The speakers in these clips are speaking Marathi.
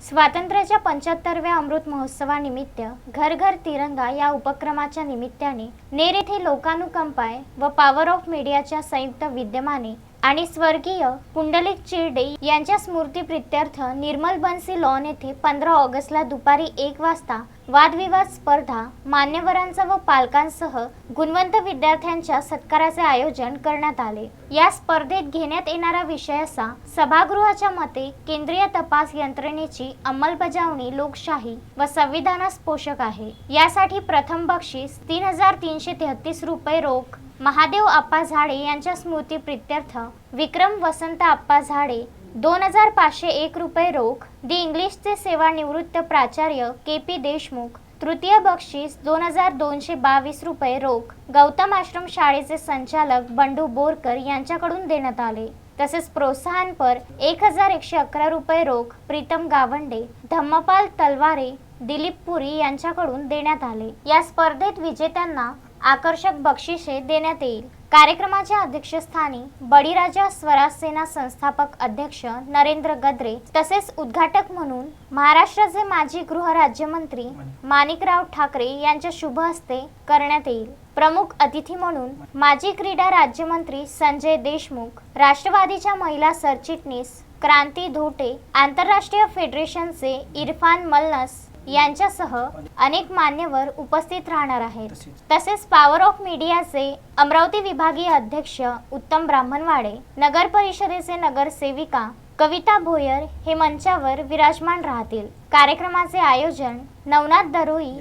स्वातंत्र्याच्या पंच्याहत्तरव्या अमृत महोत्सवानिमित्त घर घर तिरंगा या उपक्रमाच्या निमित्ताने नेर येथे लोकानुकंपाय व पॉवर ऑफ मीडियाच्या संयुक्त विद्यमाने आणि स्वर्गीय पुंडलिक चिरडे यांच्या स्मृतीप्रित्यर्थ निर्मल बन्सी लॉन येथे पंधरा ऑगस्टला दुपारी एक वाजता वादविवाद स्पर्धा मान्यवरांचा व पालकांसह गुणवंत विद्यार्थ्यांच्या सत्काराचे आयोजन करण्यात आले. या स्पर्धेत घेण्यात येणारा विषय असा सभागृहाच्या मते केंद्रीय तपास यंत्रणेची अंमलबजावणी लोकशाही व संविधानास पोषक आहे. यासाठी प्रथम बक्षीस तीन हजार तीनशे तेहतीस रुपये रोख महादेव आप्पा झाडे यांच्या स्मृतीप्रित्यर्थ विक्रम वसंत आप्पा झाडे दोन हजार पाचशे एक रुपये रोख दी इंग्लिशचे सेवानिवृत्त प्राचार्य के पी देशमुख तृतीय बक्षीस दोन हजार दोनशे बावीस रुपये रोख गौतम आश्रम शाळेचे संचालक बंडू बोरकर यांच्याकडून देण्यात आले. तसेच प्रोत्साहनपर एक हजार एकशे अकरा रुपये रोख प्रीतम गावंडे धम्मपाल तलवारे दिलीप पुरी यांच्याकडून देण्यात आले. या स्पर्धेत विजेत्यांना आकर्षक बक्षिसे देण्यात येईल. कार्यक्रमाच्या अध्यक्षस्थानी बळीराजा स्वराज सेना संस्थापक अध्यक्ष नरेंद्र गद्रे तसेच उद्घाटक म्हणून महाराष्ट्राचे माजी गृहराज्यमंत्री माणिकराव ठाकरे यांच्या शुभ हस्ते करण्यात येईल. प्रमुख अतिथी म्हणून माजी क्रीडा राज्यमंत्री संजय देशमुख राष्ट्रवादीच्या महिला सरचिटणीस क्रांती धोटे आंतरराष्ट्रीय फेडरेशनचे इरफान मलनस यांच्यासह अनेक मान्यवर उपस्थित राहणार आहेत. तसेच पॉवर ऑफ मीडियाचे अमरावती विभागीय अध्यक्ष उत्तम ब्राह्मणवाडे नगर परिषदेचे नगरसेविका कविता भोयर हे मंचावर विराजमान राहतील. कार्यक्रमाचे आयोजन नवनाथ दरोई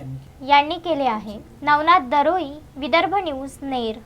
यांनी केले आहे. नवनाथ दरोई विदर्भ न्यूज नेर.